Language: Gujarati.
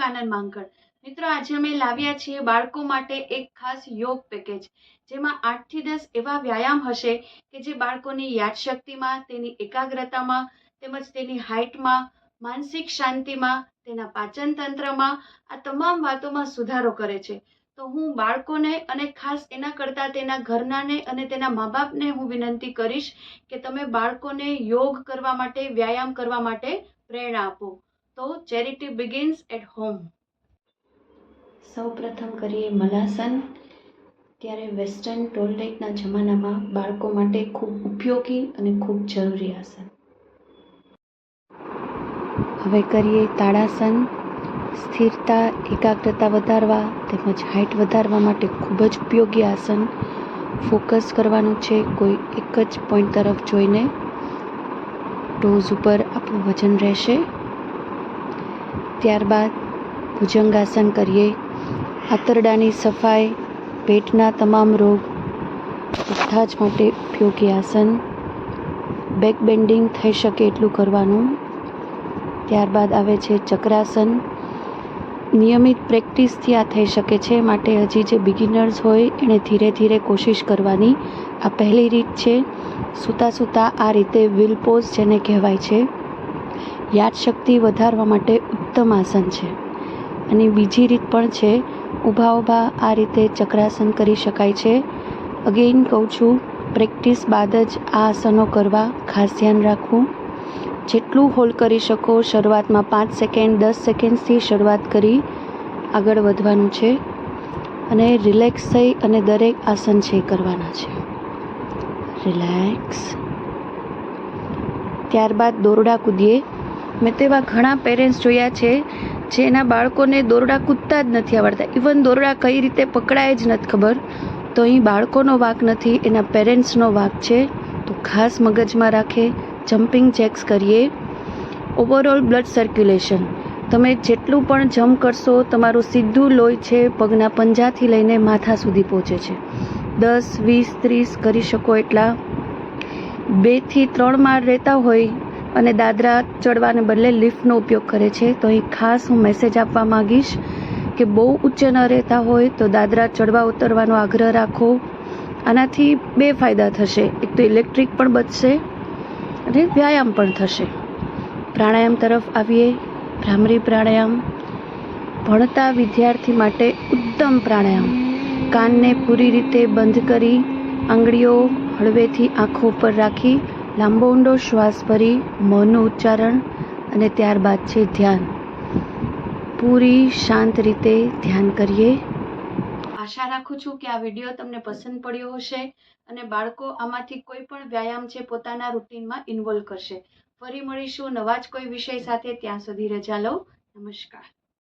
કાનન માંકડ મિત્રો, આજે અમે લાવ્યા છીએ બાળકો માટે એક ખાસ યોગ પેકેજ, જેમાં આઠથી દસ એવા વ્યાયામ હશે કે જે બાળકોની યાદશક્તિમાં, તેની એકાગ્રતામાં, તેમજ તેની હાઇટમાં, માનસિક શાંતિમાં, તેના પાચન તંત્રમાં આ તમામ વાતોમાં સુધારો કરે છે. તો હું બાળકોને અને ખાસ એના કરતાં તેના ઘરનાને અને તેના મા બાપને હું વિનંતી કરીશ કે તમે બાળકોને યોગ કરવા માટે, વ્યાયામ કરવા માટે પ્રેરણા આપો. તો ચેરિટી બિગિન્સ એટ હોમ સૌ પ્રથમ કરીએ મલાસન. ત્યારે વેસ્ટર્ન ટોલરેટના જમાનામાં બાળકો માટે ખૂબ ઉપયોગી અને ખૂબ જરૂરી આસન. હવે કરીએ તાળાસન. સ્થિરતા, એકાગ્રતા વધારવા તેમજ હાઇટ વધારવા માટે ખૂબ જ ઉપયોગી આસન. ફોકસ કરવાનું છે કોઈ એક જ પોઈન્ટ તરફ જોઈને. ટોઝ ઉપર આપણું વજન રહેશે. ત્યારબાદ ભુજંગાસન કરીએ. આંતરડાની સફાઈ, પેટના તમામ રોગ બધા જ માટે ઉપયોગી આસન. બેક બેન્ડિંગ થઈ શકે એટલું કરવાનું. ત્યારબાદ આવે છે ચક્રાસન. નિયમિત પ્રેક્ટિસથી આ થઈ શકે છે, માટે હજી જે બિગિનર્સ હોય એણે ધીરે ધીરે કોશિશ કરવાની આ પહેલી રીત છે. સૂતા સૂતા આ રીતે વિલ પોઝ જેને કહેવાય છે. યાદશક્તિ વધારવા માટે ઉત્તમ આસન છે. અને બીજી રીત પણ છે, ઊભા ઊભા આ રીતે ચક્રાસન કરી શકાય છે. અગેઇન કહું છું પ્રેક્ટિસ બાદ જ આ આસનો કરવા ખાસ ધ્યાન રાખવું. જેટલું હોલ્ડ કરી શકો, શરૂઆતમાં પાંચ સેકન્ડ દસ સેકન્ડથી શરૂઆત કરી આગળ વધવાનું છે. અને રિલેક્સ થઈ અને દરેક આસન છે કરવાના છે. રિલેક્સ ત્યારબાદ દોરડા કૂદીએ. મેં તેવા ઘણા પેરેન્ટ્સ જોયા છે જે એના બાળકોને દોરડા કૂદતા જ નથી આવડતા. ઇવન દોરડા કઈ રીતે પકડાય જ નથી ખબર. તો અહીં બાળકોનો વાક નથી, એના પેરેન્ટ્સનો વાક છે. તો ખાસ મગજમાં રાખે જમ્પિંગ જેક્સ કરીએ. ઓવરઓલ બ્લડ સર્ક્યુલેશન તમે જેટલું પણ જમ્પ કરશો, તમારું સીધું લોહી છે, પગના પંજાથી લઈને માથા સુધી પહોંચે છે. દસ, વીસ, ત્રીસ કરી શકો એટલા. બેથી ત્રણ માળ રહેતા હોય અને દાદરા ચડવાને બદલે લિફ્ટનો ઉપયોગ કરે છે. તો અહીં ખાસ હું મેસેજ આપવા માગીશ કે બહુ ઊંચે ન રહેતા હોય તો દાદરા ચડવા ઉતરવાનો આગ્રહ રાખો. આનાથી બે ફાયદા થશે. એક તો ઇલેક્ટ્રિક પણ બચશે અને વ્યાયામ પણ થશે. પ્રાણાયામ તરફ આવીએ. ભ્રામરી પ્રાણાયામ. ભણતા વિદ્યાર્થી માટે ઉત્તમ પ્રાણાયામ. કાનને પૂરી રીતે બંધ કરી, આંગળીઓ હળવેથી આંખો ઉપર રાખી લાંબો ઊંડો શ્વાસ ભરી, મૌનનું ઉચ્ચારણ અને ત્યારબાદ છે ધ્યાન. પૂરી શાંત રીતે ધ્યાન કરીએ. આશા રાખું છું કે આ વીડિયો તમને પસંદ પડ્યો હશે અને બાળકો આમાંથી કોઈ પણ વ્યાયામ છે પોતાના રૂટીનમાં ઇન્વોલ્વ કરશે. ફરી મળીશું નવા જ કોઈ વિષય સાથે. ત્યાં સુધી રજા લઉં નમસ્કાર.